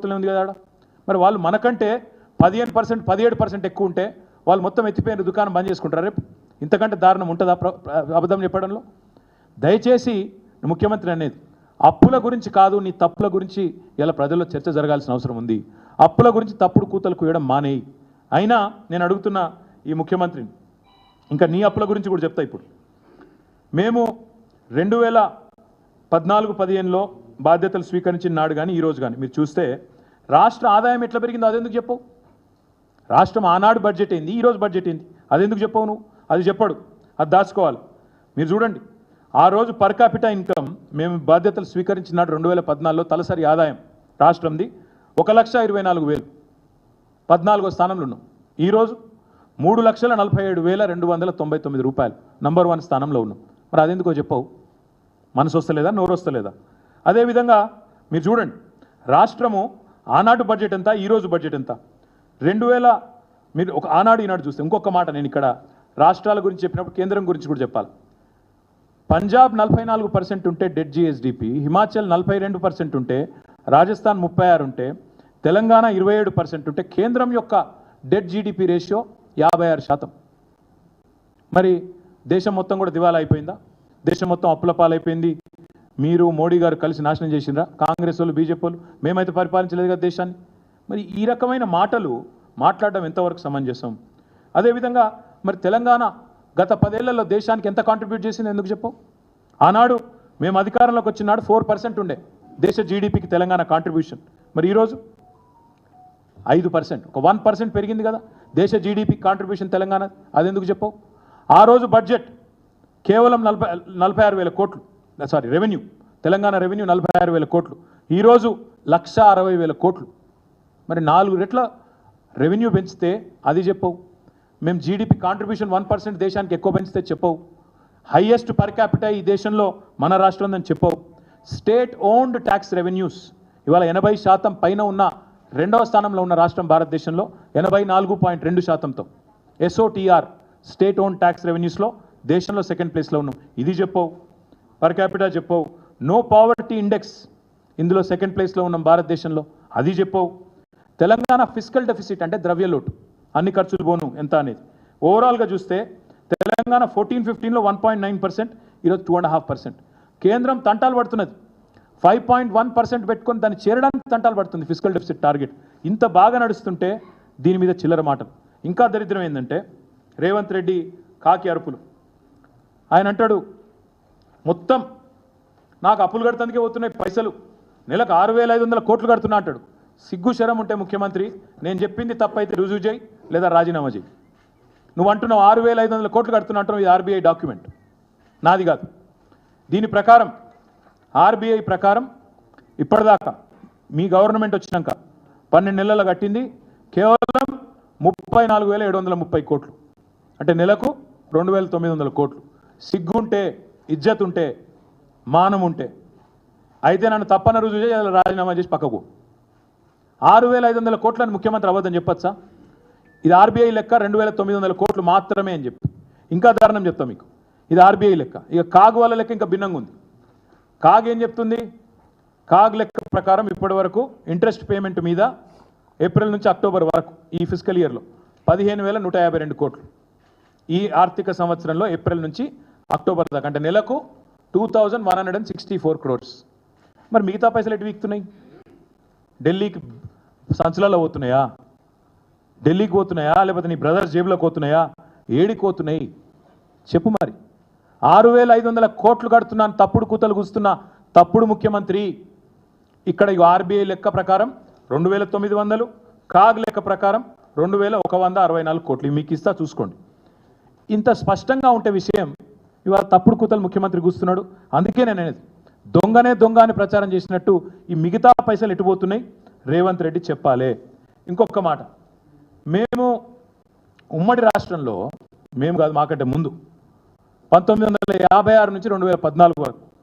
ప్రభుత్వంలో ఉంది కదా మరి వాళ్ళు మనకంటే పదిహేను పర్సెంట్ పదిహేడు పర్సెంట్ ఎక్కువ ఉంటే వాళ్ళు మొత్తం ఎత్తిపోయిన దుకాణం బంద్ చేసుకుంటారు రేపు? ఇంతకంటే దారుణం ఉంటుందా అబద్ధం చెప్పడంలో? దయచేసి ముఖ్యమంత్రి అనేది అప్పుల గురించి కాదు నీ తప్పుల గురించి ఇలా ప్రజల్లో చర్చ జరగాల్సిన అవసరం ఉంది. అప్పుల గురించి తప్పుడు కూతలు కూయడం మానేయి. అయినా నేను అడుగుతున్న ఈ ముఖ్యమంత్రిని ఇంకా నీ అప్పుల గురించి కూడా చెప్తా ఇప్పుడు. మేము రెండు వేల పద్నాలుగు పదిహేనులో బాధ్యతలు స్వీకరించిన నాడు కానీ ఈరోజు కానీ మీరు చూస్తే రాష్ట్ర ఆదాయం ఎట్లా పెరిగిందో అదెందుకు చెప్పవు రాష్ట్రం ఆనాడు బడ్జెట్ ఏంది ఈరోజు బడ్జెట్ ఏంది అదెందుకు చెప్పవు నువ్వు? అది చెప్పడు అది దాచుకోవాలి. మీరు చూడండి ఆ రోజు పర్ క్యాపిటా ఇన్కమ్ మేము బాధ్యతలు స్వీకరించినాడు రెండు వేల పద్నాలుగులో తలసరి ఆదాయం రాష్ట్రంది ఒక లక్ష ఇరవై నాలుగు వేలు. పద్నాలుగో స్థానంలో ఉన్నాం. ఈరోజు మూడు లక్షల నలభై ఏడు వేల రెండు వందల తొంభై తొమ్మిది రూపాయలు నంబర్ వన్ స్థానంలో ఉన్నాం. మరి అదెందుకో చెప్పవు? మనసు వస్తలేదా? నోరు వస్తలేదా? అదేవిధంగా మీరు చూడండి రాష్ట్రము ఆనాడు బడ్జెట్ ఎంత ఈరోజు బడ్జెట్ ఎంత? రెండు వేల మీరు ఒక ఆనాడు ఈనాడు చూస్తే ఇంకొక మాట నేను ఇక్కడ రాష్ట్రాల గురించి చెప్పినప్పుడు కేంద్రం గురించి కూడా చెప్పాలి. పంజాబ్ నలభై నాలుగు పర్సెంట్ ఉంటే డెడ్ జిఎస్డిపి హిమాచల్ నలభై రెండు పర్సెంట్ ఉంటే రాజస్థాన్ ముప్పై ఆరు ఉంటే తెలంగాణ ఇరవై ఏడు పర్సెంట్ ఉంటే కేంద్రం యొక్క డెడ్ జీడిపి రేషియో యాభై ఆరు శాతం. మరి దేశం మొత్తం కూడా దివాలా అయిపోయిందా? దేశం మొత్తం అప్పుల పాలైపోయింది. మీరు మోడీ గారు కలిసి నాశనం చేసిండ్రా? కాంగ్రెస్ వాళ్ళు బీజేపీ వాళ్ళు? మేమైతే పరిపాలించలేదు కదా దేశాన్ని? మరి ఈ రకమైన మాటలు మాట్లాడడం ఎంతవరకు సమంజసం? అదేవిధంగా మరి తెలంగాణ గత పదేళ్ళలో దేశానికి ఎంత కాంట్రిబ్యూట్ చేసింది ఎందుకు చెప్పు? ఆనాడు మేము అధికారంలోకి వచ్చినాడు ఫోర్ పర్సెంట్ ఉండే దేశ జీడిపికి తెలంగాణ కాంట్రిబ్యూషన్ మరి ఈరోజు ఐదు పర్సెంట్ ఒక వన్ పర్సెంట్ పెరిగింది కదా దేశ జీడిపి కాంట్రిబ్యూషన్ తెలంగాణ. అది ఎందుకు చెప్పవు ఆ రోజు బడ్జెట్ కేవలం నలభై నలభై ఆరు వేల కోట్లు. సారీ రెవెన్యూ తెలంగాణ రెవెన్యూ నలభై ఆరు వేల కోట్లు. ఈరోజు లక్ష అరవై వేల కోట్లు. మరి నాలుగు రెట్ల రెవెన్యూ పెంచితే అది చెప్పవు. మేము జీడిపి కాంట్రిబ్యూషన్ వన్ పర్సెంట్ దేశానికి ఎక్కువ పెంచితే చెప్పవు. హైయెస్ట్ పర్ క్యాపిటల్ ఈ దేశంలో మన రాష్ట్రం ఉందని చెప్పవు. స్టేట్ ఓన్డ్ ట్యాక్స్ రెవెన్యూస్ ఇవాళ ఎనభై శాతం పైన ఉన్న రెండవ స్థానంలో ఉన్న రాష్ట్రం భారతదేశంలో ఎనభై నాలుగు పాయింట్ రెండు శాతంతో. ఎస్ఓటిఆర్ స్టేట్ ఓన్ ట్యాక్స్ రెవెన్యూస్లో దేశంలో సెకండ్ ప్లేస్లో ఉన్నాం. ఇది చెప్పవు. పర్ క్యాపిటా చెప్పవు. నో పావర్టీ ఇండెక్స్ ఇందులో సెకండ్ ప్లేస్లో ఉన్నాం భారతదేశంలో. అది చెప్పవు. తెలంగాణ ఫిజికల్ డెఫిసిట్ అంటే ద్రవ్యలోటు అన్ని ఖర్చులు పోను. ఎంత అనేది? ఓవరాల్గా చూస్తే తెలంగాణ ఫోర్టీన్ ఫిఫ్టీన్లో వన్ పాయింట్ నైన్ పర్సెంట్ ఈరోజు టూ అండ్ హాఫ్ పర్సెంట్ కేంద్రం తంటాలు పడుతున్నది. ఫైవ్ పాయింట్ వన్ పర్సెంట్ పెట్టుకొని దాన్ని చేరడానికి తంటాలు పడుతుంది ఫిజికల్ డెఫిసిట్ టార్గెట్ ఇంత బాగా నడుస్తుంటే దీని మీద చిల్లర మాటలు. ఇంకా దరిద్రం ఏంటంటే రేవంత్ రెడ్డి కాకి అరుపులు. ఆయన అంటాడు మొత్తం. నాకు అప్పులు కడతానికే పోతున్నాయి పైసలు. నెలకు ఆరు వేల ఐదు వందల కోట్లు కడుతున్నా అంటాడు. సిగ్గు శరం ఉంటే ముఖ్యమంత్రి నేను చెప్పింది తప్పైతే రుజువు చేయి లేదా రాజీనామా చేయి. నువ్వు అంటున్నావు ఆరు వేల ఐదు వందల కోట్లు కడుతున్నా అంటున్నావు ఇది ఆర్బీఐ డాక్యుమెంట్. నాది కాదు. దీని ప్రకారం ఆర్బీఐ ప్రకారం ఇప్పటిదాకా మీ గవర్నమెంట్ వచ్చినాక పన్నెండు నెలలు కట్టింది కేవలం ముప్పై నాలుగు వేల ఏడు వందల ముప్పై కోట్లు. అంటే నెలకు రెండు వేల తొమ్మిది వందల కోట్లు. సిగ్గుంటే ఇజ్జత్ ఉంటే మానం ఉంటే అయితే నన్ను తప్పన రుజువు చేసి రాజీనామా చేసి పక్కకు ఆరు వేల ఐదు వందల కోట్లను ముఖ్యమంత్రి అవ్వదని చెప్పొచ్చా? ఇది ఆర్బీఐ లెక్క రెండు వేల తొమ్మిది వందల కోట్లు మాత్రమే అని చెప్పి. ఇంకా దారుణం చెప్తాం మీకు. ఇది ఆర్బీఐ లెక్క. ఇక కాగ్ వాళ్ళ లెక్క ఇంకా భిన్నంగా ఉంది. కాగ్ ఏం చెప్తుంది? కాగ్ లెక్క ప్రకారం ఇప్పటి వరకు ఇంట్రెస్ట్ పేమెంట్ మీద ఏప్రిల్ నుంచి అక్టోబర్ వరకు ఈ ఫిజికల్ ఇయర్లో పదిహేను వేల నూట యాభై రెండు కోట్లు. ఈ ఆర్థిక సంవత్సరంలో ఏప్రిల్ నుంచి అక్టోబర్ దాకా. అంటే నెలకు two thousand one hundred and sixty four crores మరి మిగతా పైసలు ఎటు వీక్తున్నాయి? ఢిల్లీకి సంచులలో పోతున్నాయా? ఢిల్లీకి పోతున్నాయా? లేకపోతే నీ బ్రదర్స్ జేబులోకి పోతున్నాయా? ఏడికి పోతున్నాయి? చెప్పు మరి. ఆరు వేల ఐదు వందల కోట్లు కడుతున్నాను తప్పుడు కూతలు కూస్తున్నా. తప్పుడు ముఖ్యమంత్రి. ఇక్కడ ఆర్బీఐ లెక్క ప్రకారం రెండు వేల తొమ్మిది వందలు కాగ్ లెక్క ప్రకారం రెండు వేల ఒక వంద అరవై నాలుగు కోట్లు. మీకు ఇస్తా చూసుకోండి. ఇంత స్పష్టంగా ఉంటే విషయం ఇవాళ తప్పుడు కూతలు ముఖ్యమంత్రి కూస్తున్నాడు. అందుకే నేను అనేది దొంగనే దొంగ అని ప్రచారం చేసినట్టు ఈ మిగతా పైసలు ఎటుపోతున్నాయి రేవంత్ రెడ్డి చెప్పాలే. ఇంకొక మాట. మేము ఉమ్మడి రాష్ట్రంలో మేము కాదు మాకంటే ముందు పంతొమ్మిది వందల యాభై ఆరు నుంచి రెండు వేల పద్నాలుగు వరకు